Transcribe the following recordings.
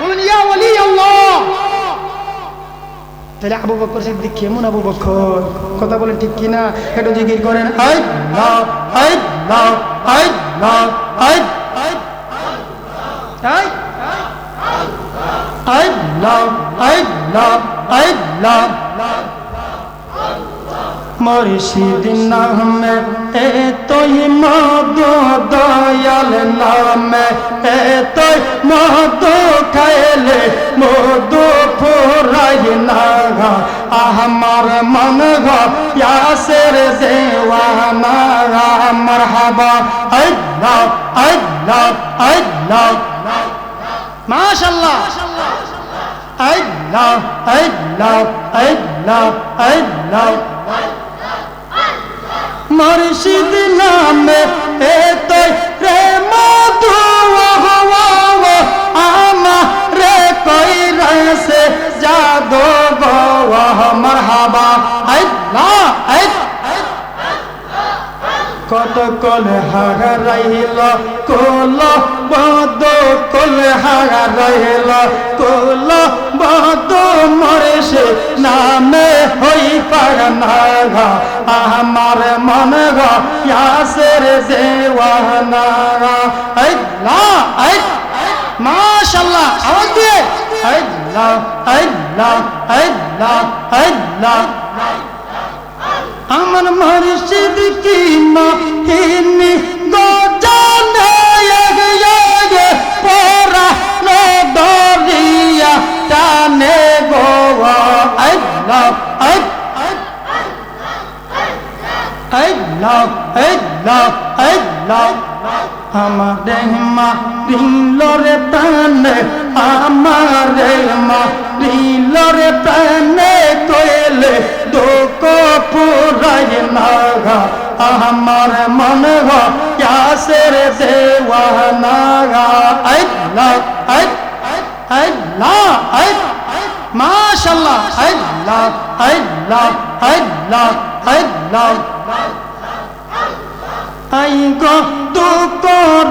বলুন ইয়া ওয়ালি আল্লাহ। তাহলে আবু বকর সিদ্দিক কেমন আবু বকর? কথা বলে ঠিক কিনা? একটু জিকির করেন। আই লা আই লা আই লা আই আই আই আই লা আই লা আই লা। মুর্শিদ নামে এ তোই মধু দয়াল নামে এ তোই মধু খাইলে মধু ফুরাই না আমার মন গো ইয়াসের দেওয়ানা মারহাবা, আল্লাহ আল্লাহ আল্লাহ। মাশাআল্লাহ। আল্লাহ আল্লাহ আল্লাহ আল্লাহ। মুর্শিদ নামে এ মারহাবা আল্লাহ কত কল হারাইল, কোল বদ, কল হারাইল, কোল বদ মরেছে নামে হই পার আমার মন গো ইয়াসের দেওয়ানা আল্লাহ মাশাআল্লাহ আওয়াজ দিয়ে। আল্লাহ আল্লাহ আল্লাহ আল্লাহ। আমার মুর্শিদ কি মাহিনী গো জানে এগে এগে পরা দরিয়া টানে গো, আল্লাহ আল্লাহ আল্লাহ আল্লাহ। আমারে মা রিলরে প্রাণে আমারে মা রিলরে প্রাণে কইলে দুঃখ পুরাই না আমার মন গো, ইয়াসের দেওয়ানা আল্লাহ আল্লাহ মাশাআল্লাহ আল্লাহ আল্লাহ আল্লাহ আল্লাহ আই গো দুঃখ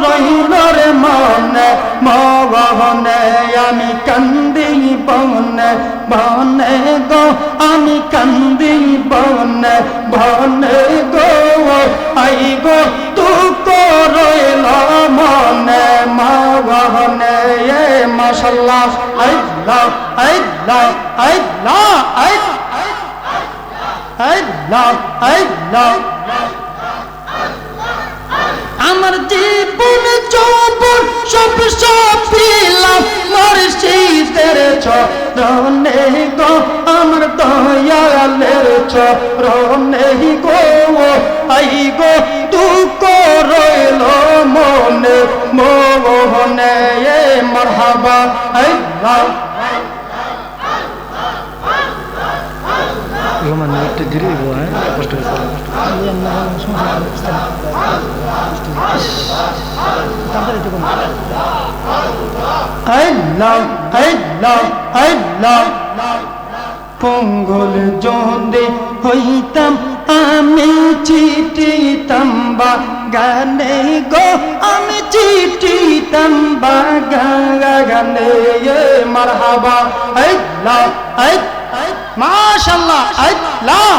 রইল রে মনে মগনে আমি কান্দি বনে বনে গো আমি কান্দি বনে বনে গো আই গো দুঃখ রইল মনে মগনে এ মাশাল্লাহ, আল্লাহ আল্লাহ আল্লাহ আল্লাহ আল্লাহ আমার জীবন যৌবন সব সব দিলাম মুর্শিদের চরণে গো, আমার দয়ালের চরণে গো আই গো, দুঃখ রইল মনে, মোহনে মারহাবা, আল্লাহ। Roman একটু ধীরে হইব হ্যাঁ কষ্ট হয়েছে আল্লাহ আল্লাহ আল্লাহ পঙ্গল জোন্দে হইতাম আমি চিটিতাম বা গানে গো আমি চিটিতাম বা গানে এ মারহাবা আল্লাহ মাশাআল্লাহ আল্লাহ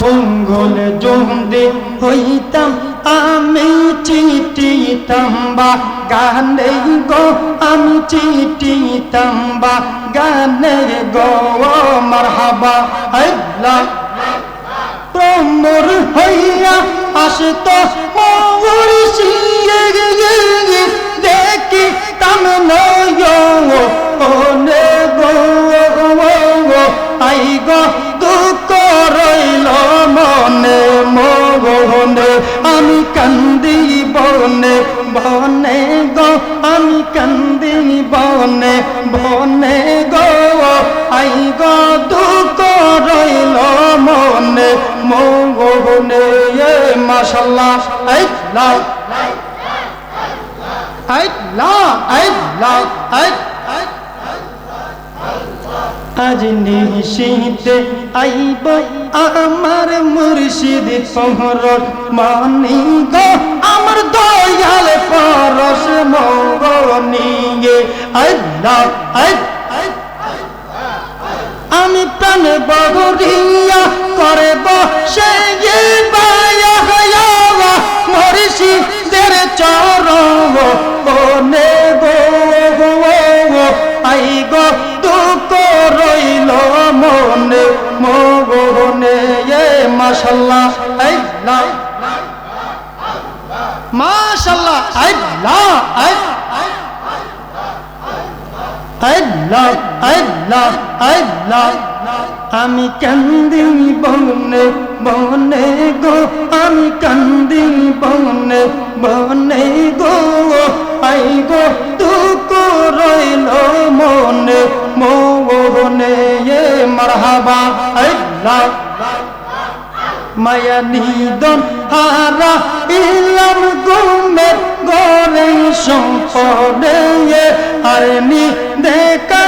পঙ্গল জোন্দে হইতাম, আমি চিটিতাম বা গানে গো, আমি চিটিতাম বা গানে গো মারহাবা। আল্লাহ প্রমর হইয়া আসত দেখি তাম ওনে গো আই গো, দুঃখ রইল মনে মোহনে আমি কান্দি বনে বনে গো, আমি কান্দি বনে বনে আল্লাহ আল্লাহ আল্লাহ আল্লাহ আজ নিশীতে আইব আমার মুর্শিদ পহর। মানি গো, আমার দয়াল পরশ পর আল্লাহ আমি প্রাণ বহরিয়া করে বসে বায়া। মরিষি দের চরণ বনে গো আই গো, দুঃখ রইল মনে মনে এ মাশাল্লাহ। আল্লাহ মাশাল্লাহ। আল্লাহ আল্লাহ আল্লাহ আল্লাহ আমি কান্দি বনে বনে গো, আমি কান্দি বনে বনে গো। আই গো, দুঃখ রইল মনে মোহনে এ মারহাবা। আল্লাহ মায়া নিদন হারা ইলাম গুমের গরে সম্পদে আর নি দেখা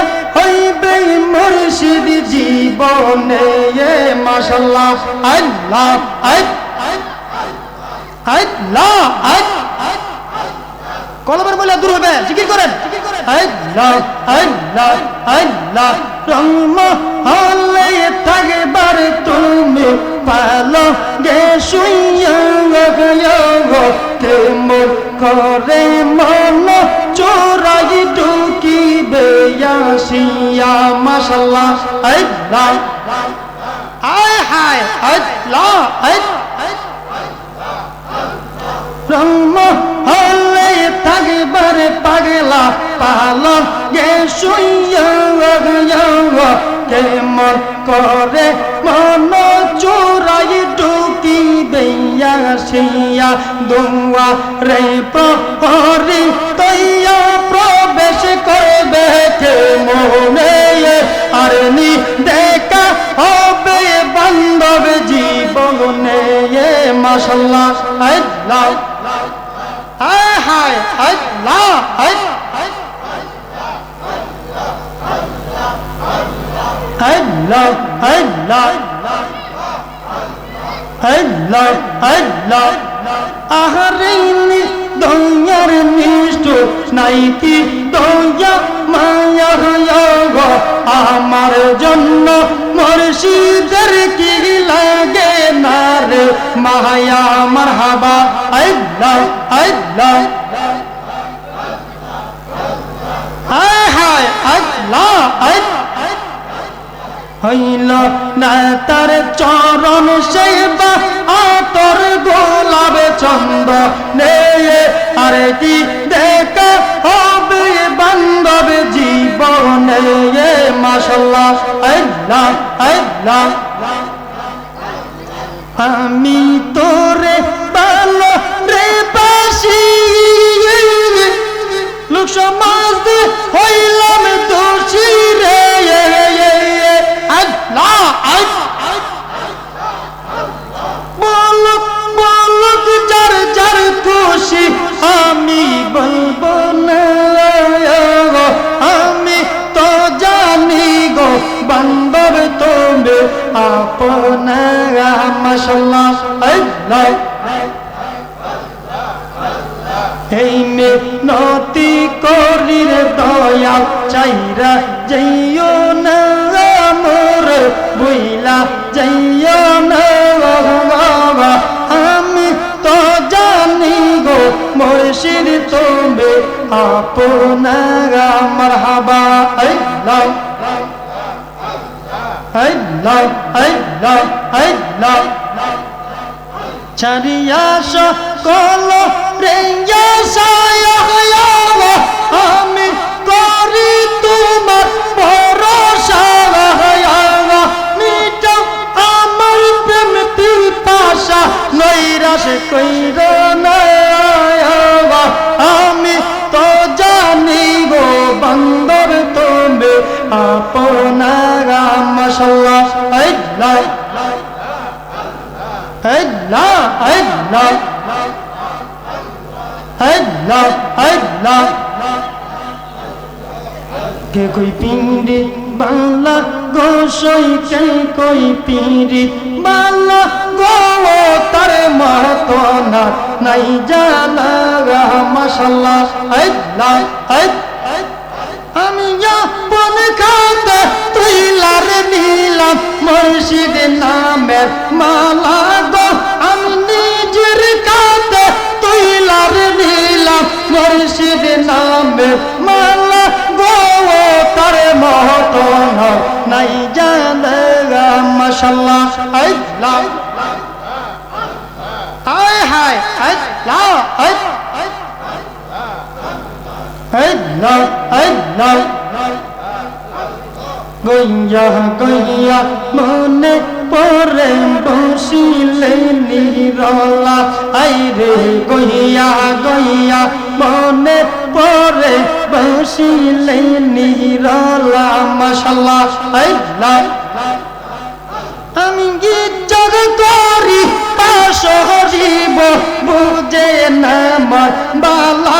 হইবে মুর্শিদ জীবনে মাশাল্লাহ। আল্লাহ আল্লাহ কলমের বলে দূর হবে, জিকির করেন। আল্লাহ আল্লাহ আল্লাহ। রহম হলে থাকবার তুমি পালো গে, শুইয়া কেমন করে মন চোরাই ঢুকিবে আসিয়া মাশাল্লাহ আল্লাহ। আয় হায়, আল্লাহ রহম হলে থাকবার পাগলা পালো গে শুইয়া কেমন করে মন চোরাই ঢুকি বেয়া সিয়া দুয়া রে প্রহরি তৈয়া দয়ার নিষ্ঠু নাইকি, দয়া, মায়া গো আমার জন্য মুর্শিদের কি লাগে না রে? মায়া, মারহাবা, আল্লাহ হইল না তার চরণ সেবা চন্দ নে আরে কি দেখা হবে বান্ধব জীবনে? মাসাল্লাহ আল্লাহ আল্লাহ। আমি তোরে ভালো রে বাসি। লোক সমাজ হইলাম মাশাল্লাহ আল্লাহ এই মে নতি করির দয়া চাইরা যাইও না মোর বুইলা যাইও না আমি তো জানি গো, মুর্শিদ তুমি আপনা মারহাবা। আল্লাহ আল্লাহ আল্লাহ ছাড়িয়া সকল রেঞ্জা আল্লাহ আল্লাহ আল্লাহ আল্লাহ কে কই পিন্ডি বাংলা গোসই কে কই পিন্ডি বাংলা গো? তার মহত না নাই জানা মাশাল্লাহ। আল্লাহ আমি আপন খাতে তুইলার নিলাম। মুর্শিদ নামের মালা গো, আমি নিজের খাতে তুইলার নিলাম। মুর্শিদ নামের মালা গো তার মহতন নাই জানে মাশাল্লাহ। আল্লাহ আয় হায় আল্লাহ আল্লাহ আল্লাহ গইয়া গইয়া মনে পরে বসিলে নিরলা। আই রে গইয়া গইয়া মনে পরে বসিলে নিরলা। মাশাল্লাহ আল্লাহ আমি গির্জার করি পাশরিব বুঝে না বালা।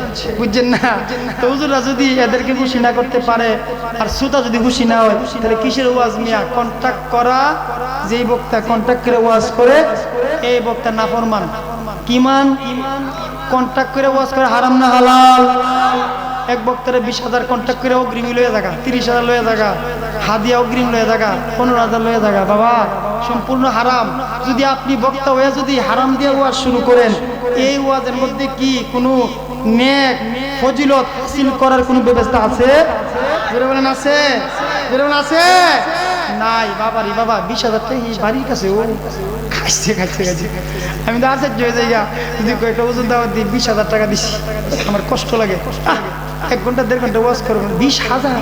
বুঝছেন না? তো হুজুররা যদি এদেরকে খুশি না করতে পারে আর শ্রোতা যদি খুশি না হয়, তাহলে কিসের ওয়াজ মিয়া? কন্ট্যাক্ট করা, যেই বক্তা কন্ট্যাক্ট করে ওয়াজ করে, এই বক্তা নাফরমান। কিমান? কন্ট্যাক্ট করে ওয়াজ করে, হারাম না হালাল? এক বক্তারে বিশ হাজার কন্ট্যাক্ট করে অগ্রিম লয়ে থাকা তিরিশ হাজার লয়ে থাকা হাদিয়া অগ্রিম লয়ে থাকা পনেরো হাজার লয়ে থাকা বাবা, সম্পূর্ণ হারাম। যদি আপনি বক্তা হয়ে যদি হারাম দিয়ে ওয়াজ শুরু করেন, এই ওয়াজের মধ্যে কি কোনো নেক, ফজিলত হাসিল করার কোনো ব্যবস্থা আছে? জোরে বলেন, আছে। জোরে বলেন, আছে। নাই, বাবারি, বাবা, বিশ হাজার টাকা বাড়ির কাছে, ও খাইছে খাইছে খাইছে। আমি তো আশ্চর্য হয়ে যাই। যদি কয়েকটা ওজন দাওয়াত দিই, বিশ হাজার টাকা দিছি। আমার কষ্ট লাগে। এক ঘণ্টা, দেড় ঘণ্টা ওয়াজ করব বিশ হাজার।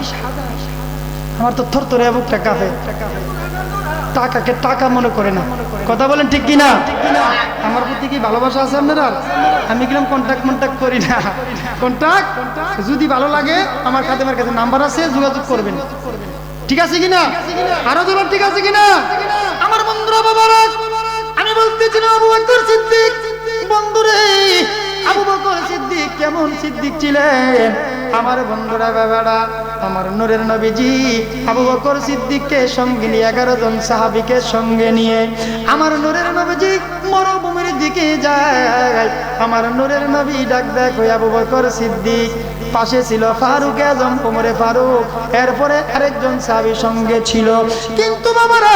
আমার তো থর থরে বুকটা কাঁপে। টাকাকে টাকা মনে করে না। কথা বলেন ঠিক কি না আমার প্রতি কি ভালোবাসা আছে আপনার আমি কিরম কন্ট্যাক্ট কন্ট্যাক্ট করি না। কন্ট্যাক্ট যদি ভালো লাগে, আমার কাছে আমার কাছে নাম্বার আছে, যোগাযোগ করবেন। ঠিক আছে কিনা? আরও জোর, ঠিক আছে কিনা? আমার বন্ধুরা, বাবারা, আমি বলতেছি না আবু বকর সিদ্দিক। বন্ধুরে, আবু বকর সিদ্দিক কেমন সিদ্দিক ছিলেন? আমার বন্ধুরা, বাবারা আমার নূরের নবীজি আবু বকর সিদ্দিককে সঙ্গে নিয়ে এগারো জন সাহাবিকে সঙ্গে নিয়ে আমার নূরের নবীজি মরুভূমির দিকে যায়। আমার নূরের নবী ডাক দেখ আবু বকর সিদ্দিক, পাশে ছিল ফারুক আজম কোমরে ফারুক। এরপরে আরেকজন সাহাবি সঙ্গে ছিল। কিন্তু বাবারা,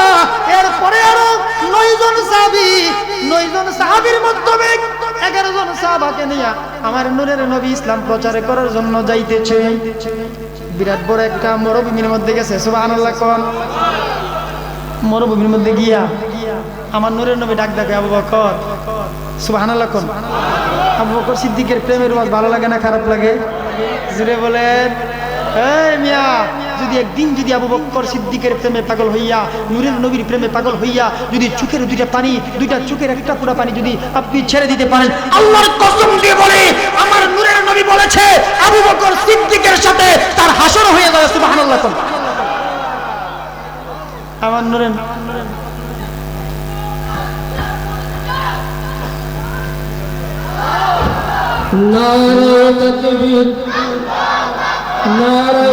এরপরে আরও নয়জন সাহাবি, নয়জন সাহাবির মাধ্যমে এগারো জন সাহাবাকে নিয়ে আমার নূরের নবী ইসলাম প্রচার করার জন্য যাইতেছে। বিরাট বড় একটা মরুভূমির মধ্যে গেছে, সুবহানাল্লাহ মরুভূমির মধ্যে গিয়া আমার নূরের নবী ডাক ডাকে, আবু বকর। সুবহানাল্লাহ কোন। আবু বকর সিদ্দিকের প্রেমের ওয়াজ ভালো লাগে না, খারাপ লাগে? জুড়ে বলেন, এই মিয়া যদি একদিন যদি আবু বকর সিদ্দিকের প্রেমে পাগল হইয়া, নূরের নবীর প্রেমে পাগল হইয়া, যদি চোখের দুইটা পানি, দুইটা চোখের একটা পুরা পানি যদি আপনি ছেড়ে দিতে পারেন, আল্লাহর কসম দিয়ে বলে, আমার নূরের নবী বলেছে, আবু বকর সিদ্দিকের সাথে তার হাসর হয়ে যাবে সুবহানাল্লাহ আমার নূরের নারে তকবীর নারে